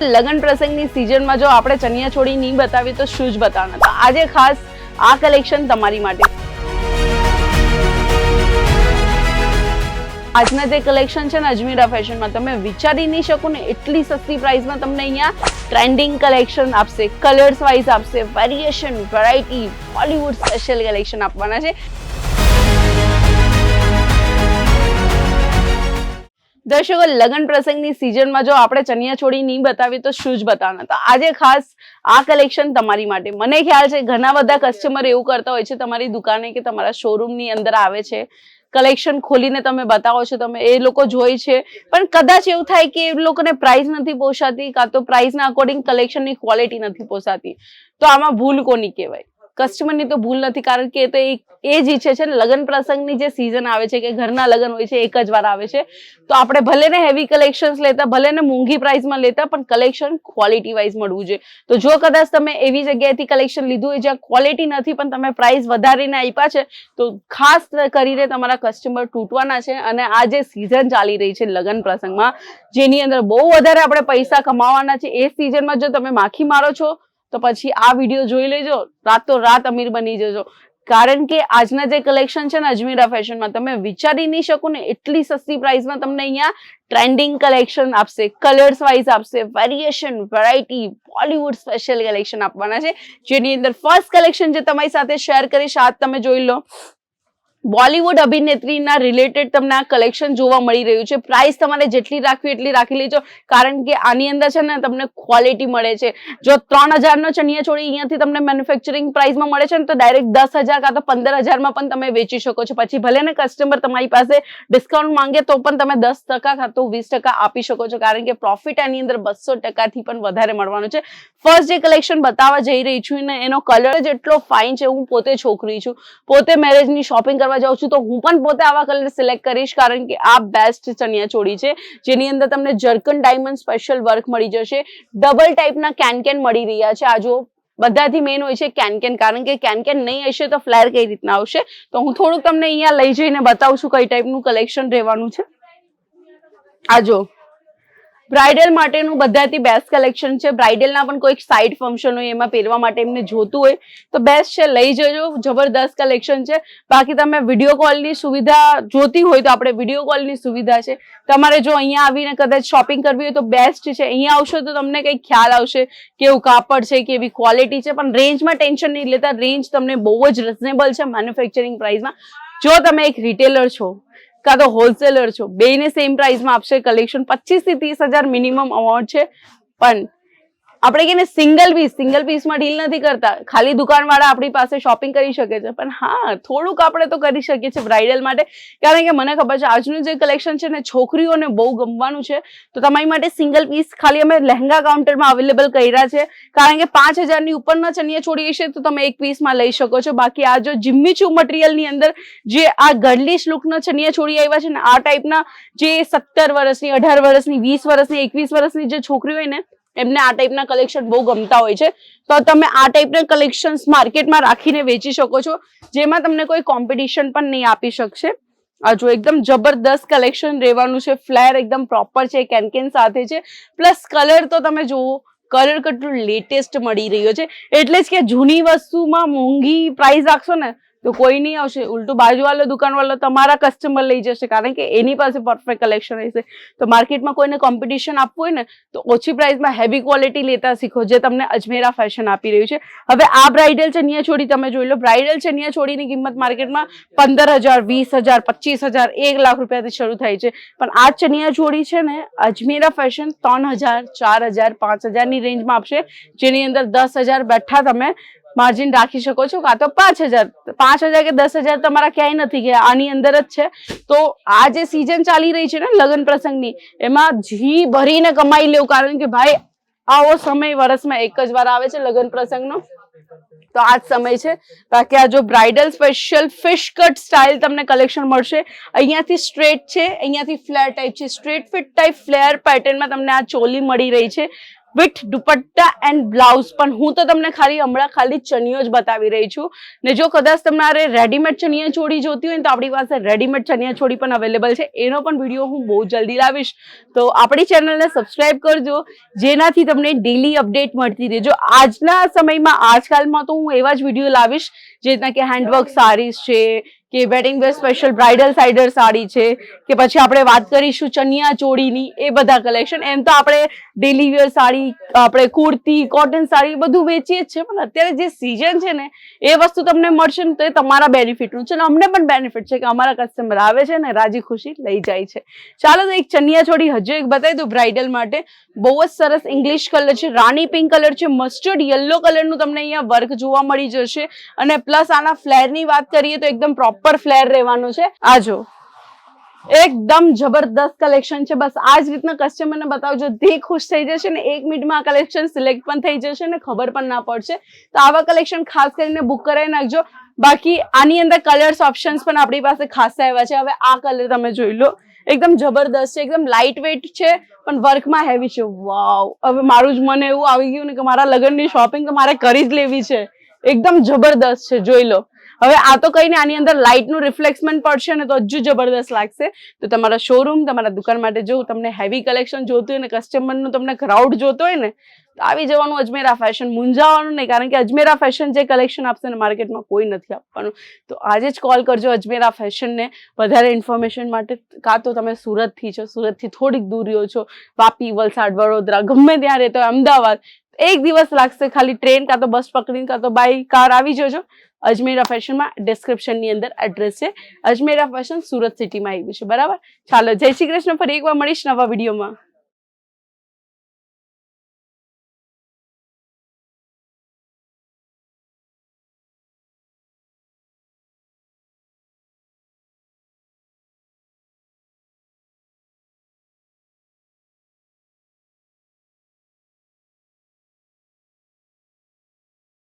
લગ્ન પ્રસંગની સિઝનમાં જો આપણે ચણિયા છોડી નહીં બતાવીએ તો શું જ બતાવવાના? તો આજે ખાસ આ કલેક્શન તમારી માટે. આજના જે કલેક્શન છે ને અજમીરા ફેશનમાં તમે વિચારી નહીં શકો ને, એટલી સસ્તી પ્રાઇસમાં તમને અહીંયા ટ્રેન્ડિંગ કલેક્શન આપશે કલર્સ વાઇઝ આપશે variation variety Bollywood special collection આપવાના છે. દર્શકો, લગ્ન પ્રસંગની સિઝનમાં જો આપણે ચણિયા છોડી નહીં બતાવીએ તો શું જ બતાવવાના તો આજે ખાસ આ કલેક્શન તમારી માટે. મને ખ્યાલ છે, ઘણા બધા કસ્ટમર એવું કરતા હોય છે, તમારી દુકાને કે તમારા શોરૂમની અંદર આવે છે. કલેક્શન ખોલીને તમે બતાવો છો, તમે એ લોકો જોઈ છે. પણ કદાચ એવું થાય કે એ લોકોને પ્રાઇસ નથી પોસાતી, કાં તો પ્રાઇસના અકોર્ડિંગ કલેક્શનની ક્વોલિટી નથી પોસાતી. તો આમાં ભૂલ કોની કહેવાય? કસ્ટમરની તો ભૂલ નથી, કારણ કે એ તો એ જ ઈચ્છે છે ને, લગ્ન પ્રસંગની જે સિઝન આવે છે કે ઘરના લગ્ન હોય છે, એક જ વાર આવે છે. તો આપણે ભલે ને હેવી કલેક્શન્સ લેતા, ભલે ને મોંઘી પ્રાઇસમાં લેતા, પણ કલેક્શન ક્વોલિટી વાઇઝ મળવું જોઈએ. તો જો કદાચ તમે એવી જગ્યાએથી કલેક્શન લીધું હોય જ્યાં ક્વોલિટી નથી, પણ તમે પ્રાઇસ વધારીને આપ્યા છે, તો ખાસ કરીને તમારા કસ્ટમર તૂટવાના છે અને આ જે સિઝન ચાલી રહી છે લગ્ન પ્રસંગમાં, જેની અંદર બહુ વધારે આપણે પૈસા કમાવાના છે, એ સિઝનમાં જો તમે માખી મારો છો તો પછી આ વીડિયો જોઈ લેજો. રાતો રાત અમીર બની જજો. કારણ કે આજના જે કલેક્શન છે ને અજમીરા ફેશનમાં તમે વિચારી નહીં શકો ને એટલી સસ્તી પ્રાઇસમાં તમને અહીંયા ટ્રેન્ડિંગ કલેક્શન આપશે કલર્સ વાઇઝ આપશે variation variety Bollywood special collection આપવાના છે. જેની અંદર ફર્સ્ટ કલેક્શન જે તમારી સાથે શેર કરીશ, આજ તમે જોઈ લો. બોલિવૂડ અભિનેત્રીના રિલેટેડ તમને આ કલેક્શન જોવા મળી રહ્યું છે. પ્રાઇસ તમારે જેટલી રાખવી એટલી રાખી લેજો. કારણ કે આની અંદર છે ને તમને ક્વોલિટી મળે છે. જો ત્રણ હજારનો ચણિયા ચોળી અહીંયાથી તમને મેન્યુફેક્ચરિંગ પ્રાઇસમાં મળે છે ને, તો ડાયરેક્ટ દસ હજાર કાં તો પંદર હજારમાં પણ તમે વેચી શકો છો. પછી ભલે ને કસ્ટમર તમારી પાસે ડિસ્કાઉન્ટ માંગે તો પણ તમે દસ ટકા કાં તો વીસ ટકા આપી શકો છો. કારણ કે પ્રોફિટ આની અંદર બસો ટકાથી પણ વધારે મળવાનું છે. ફર્સ્ટ જે કલેક્શન બતાવવા જઈ રહી છું ને, એનો કલર જ એટલો ફાઇન છે. હું પોતે છોકરી છું. પોતે મેરેજની શોપિંગ કરવા જાઉં છું, તો હું પણ પોતે આવા કલર સિલેક્ટ કરીશ, કારણ કે આ બેસ્ટ ચણિયા ચોળી છે, જેની અંદર તમને જર્કન ડાયમંડ સ્પેશિયલ વર્ક મળી જશે. ડબલ ટાઈપના કેન કેન મળી રહ્યા છે. આ જો બધાથી મેન હોય છે કેન કેન કારણ કે કેન કેન નહીં હશે તો ફ્લેર કઈ રીતના આવશે? તો હું થોડુંક તમને અહીંયા લઈ જઈને બતાવું છું કઈ ટાઈપનું કલેક્શન રહેવાનું છે. આ જો બ્રાઇડલ માટેનું બધાથી બેસ્ટ કલેક્શન છે. બ્રાઇડલના પણ કોઈક સાઇડ ફંક્શન હોય, એમાં પહેરવા માટે એમને જોતું હોય, તો બેસ્ટ છે. લઈ જજો. જબરદસ્ત કલેક્શન છે. બાકી તમે વીડિયો કોલની સુવિધા જોતી હોય તો આપણે વીડિયો કોલની સુવિધા છે. તમારે જો અહીંયા આવીને કદાચ શોપિંગ કરવી હોય તો બેસ્ટ છે. અહીંયા આવશો તો તમને કંઈક ખ્યાલ આવશે કેવું કાપડ છે, કેવી ક્વોલિટી છે. પણ રેન્જમાં ટેન્શન નહીં લેતા. રેન્જ તમને બહુ જ રિઝનેબલ છે મેન્યુફેક્ચરિંગ પ્રાઇસમાં જો તમે એક રિટેલર છો કાં તો હોલસેલર છો. બેને સેમ પ્રાઇસમાં આપશે. કલેક્શન પચીસથી ત્રીસ હજાર મિનિમમ અમાઉન્ટ છે. પણ આપણે કે સિંગલ પીસ સિંગલ પીસમાં ડીલ નથી કરતા. ખાલી દુકાનવાળા આપણી પાસે શોપિંગ કરી શકે છે. પણ હા, થોડુંક આપણે તો કરી શકીએ છીએ બ્રાઇડલ માટે. કારણ કે મને ખબર છે, આજનું જે કલેક્શન છે ને, છોકરીઓને બહુ ગમવાનું છે. તો તમારી માટે સિંગલ પીસ ખાલી અમે લહેંગા કાઉન્ટરમાં અવેલેબલ કર્યા છે. કારણ કે પાંચ હજારની ઉપરના ચણિયા છોડીએ હશે તો તમે એક પીસમાં લઈ શકો છો. બાકી આ જો જિમ્મીચુ મટીરિયલની અંદર જે આ ગર્લિશ લુકના ચણિયા છોડી આવ્યા છે ને, આ ટાઈપના જે સત્તર વર્ષની, અઢાર વર્ષની, વીસ વર્ષની, એકવીસ વર્ષની જે છોકરી હોય ને એમને આ ટાઈપના કલેક્શન બહુ ગમતા હોય છે. તો તમે આ ટાઈપના કલેક્શન્સ માર્કેટમાં રાખીને વેચી શકો છો. જેમાં તમને કોઈ કોમ્પિટિશન પણ નહીં આપી શકશે. જો એકદમ જબરદસ્ત કલેક્શન રહેવાનું છે. ફ્લેર એકદમ પ્રોપર છે, કેનકેન સાથે છે. પ્લસ કલર તો તમે જુઓ કલર કેટલું લેટેસ્ટ મળી રહ્યો છે. એટલે જ કે જૂની વસ્તુમાં મોંઘી પ્રાઇસ રાખશો ને તો કોઈ નહીં આવશે. ઉલટું બાજુવાળો દુકાનવાળો તમારા કસ્ટમર લઈ જશે, કારણ કે એની પાસે પરફેક્ટ કલેક્શન રહેશે તો માર્કેટમાં કોઈને કોમ્પિટિશન આપવું હોય ને, તો ઓછી પ્રાઇસમાં હેવી ક્વોલિટી લેતા શીખો, જે તમને અજમેરા ફેશન આપી રહ્યું છે. હવે આ બ્રાઇડલ ચનિયા છોડી તમે જોઈ લો. બ્રાઇડલ ચનિયા છોડીની કિંમત માર્કેટમાં પંદર હજાર વીસ હજાર પચીસ હજાર એક લાખ રૂપિયાથી શરૂ થાય છે. પણ આ ચનિયા છોડી છે ને, અજમેરા ફેશન ત્રણ હજાર ચાર હજાર પાંચ હજારની રેન્જમાં આપશે. જેની અંદર દસ હજાર બેઠા તમે માર્જિન રાખી શકો છો કાં તો પાંચ હજાર પાંચ હજાર કે દસ હજાર તમારા ક્યાંય નથી ગયા, આની અંદર જ છે. તો આ જે સિઝન ચાલી રહી છે ને લગ્ન પ્રસંગની, એમાં જી ભરીને કમાઈ લેવું, કારણ કે ભાઈ, આવો સમય વર્ષમાં એક જ વાર આવે છે લગ્ન પ્રસંગનો. તો આ જ સમય છે. બાકી આ જો bridal special fish cut style તમને કલેક્શન મળશે. અહીંયાથી સ્ટ્રેટ છે, અહીંયાથી ફ્લેર ટાઈપ છે. સ્ટ્રેટ ફિટ ટાઈપ ફ્લેર પેટર્નમાં તમને આ ચોલી મળી રહી છે. With dupatta and blouse. પણ હું તો તમને ખાલી હમણાં ખાલી ચણિયો જ બતાવી રહી છું. ને જો કદાચ તમારે રેડીમેડ ચણિયા ચોળી જોતી હોય તો આપણી પાસે રેડીમેડ ચણિયા ચોળી પણ અવેલેબલ છે. એનો પણ વીડિયો હું બહુ જલ્દી લાવીશ. તો આપણી ચેનલને સબસ્ક્રાઈબ કરજો, જેનાથી તમને ડેલી અપડેટ મળતી રહે જો આજના સમયમાં, આજકાલમાં તો હું એવા જ વીડિયો લાવીશ જે રીતના કે હેન્ડવર્ક સારીઝ છે કે વેડિંગ વેર સ્પેશિયલ બ્રાઇડલ સાઇડર સાડી છે, કે પછી આપણે વાત કરીશું ચણિયા ચોળીની, એ બધા કલેક્શન એમ તો આપણે ડેલી વેર સાડી, આપણે કુર્તી કોટન સાડી બધું વેચીએ જ છે પણ અત્યારે જે સિઝન છે ને, એ વસ્તુ તમને મળશે ને તો એ તમારા બેનિફિટનું છે ને અમને પણ બેનિફિટ છે કે અમારા કસ્ટમર આવે છે ને રાજી ખુશી લઈ જાય છે. ચાલો તો એક ચણિયા ચોળી હજુ એક બતાવી દઉં બ્રાઇડલ માટે. બહુ જ સરસ ઇંગ્લિશ કલર છે, રાણી પિંક કલર છે મસ્ટર્ડ યલો કલરનું તમને અહીંયા વર્ક જોવા મળી જશે. અને પ્લસ આના ફ્લેરની વાત કરીએ તો એકદમ પ્રોપર ફ્લેર રહેવાનું છે. આ જો. એકદમ જબરદસ્ત કલેક્શન છે. બસ આ જ રીતના કસ્ટમરને બતાવજો. ધી ખુશ થઈ જશે ને એક મિનિટમાં આ કલેક્શન સિલેક્ટ પણ થઈ જશે ને ખબર પણ ના પડશે. તો આવા કલેક્શન ખાસ કરીને બુક કરાવી નાખજો. બાકી આની અંદર કલર્સ ઓપ્શન્સ પણ આપણી પાસે ખાસા એવા છે. હવે આ કલર તમે જોઈ લો. એકદમ જબરદસ્ત છે. એકદમ લાઇટ વેઇટ છે. પણ વર્કમાં હેવી છે. વાવ હવે મારું જ મને એવું આવી ગયું ને કે મારા લગ્નની શોપિંગ તો મારે કરી જ લેવી છે. એકદમ જબરદસ્ત છે. જોઈ લો. હવે આ તો કઈ ને આની અંદર લાઈટનું રિફ્લેક્સમેન્ટ પડશે ને તો હજુ જબરદસ્ત લાગશે. તો તમારા શોરૂમ તમારા દુકાન માટે જો તમને હેવી કલેક્શન જોતું હોય ને કસ્ટમરનું તમને ક્રાઉડ જોતો હોય ને, તો આવી જવાનું અજમેરા ફેશન મૂંઝાવાનું નહીં, કારણ કે અજમેરા ફેશન જે કલેક્શન આપશે ને માર્કેટમાં કોઈ નથી આપવાનું. તો આજે જ કોલ કરજો અજમેરા ફેશનને વધારે ઇન્ફોર્મેશન માટે કાં તો તમે સુરતથી છો, સુરતથી થોડીક દૂર રહ્યો છો. વાપી, વલસાડ, વડોદરા, ગમે ત્યાં રહેતો હોય, અમદાવાદ. એક દિવસ લાગશે ખાલી ટ્રેન કાં તો બસ પકડીને કાં તો બાય કાર આવી જજો. અજમેરા ફેશનમાં ડિસ્ક્રિપ્શનની અંદર એડ્રેસ છે. અજમેરા ફેશન સુરત સિટીમાં આવ્યું છે. બરાબર? ચાલો, જય શ્રી કૃષ્ણ. ફરી એકવાર મળીશ નવા વિડીયોમાં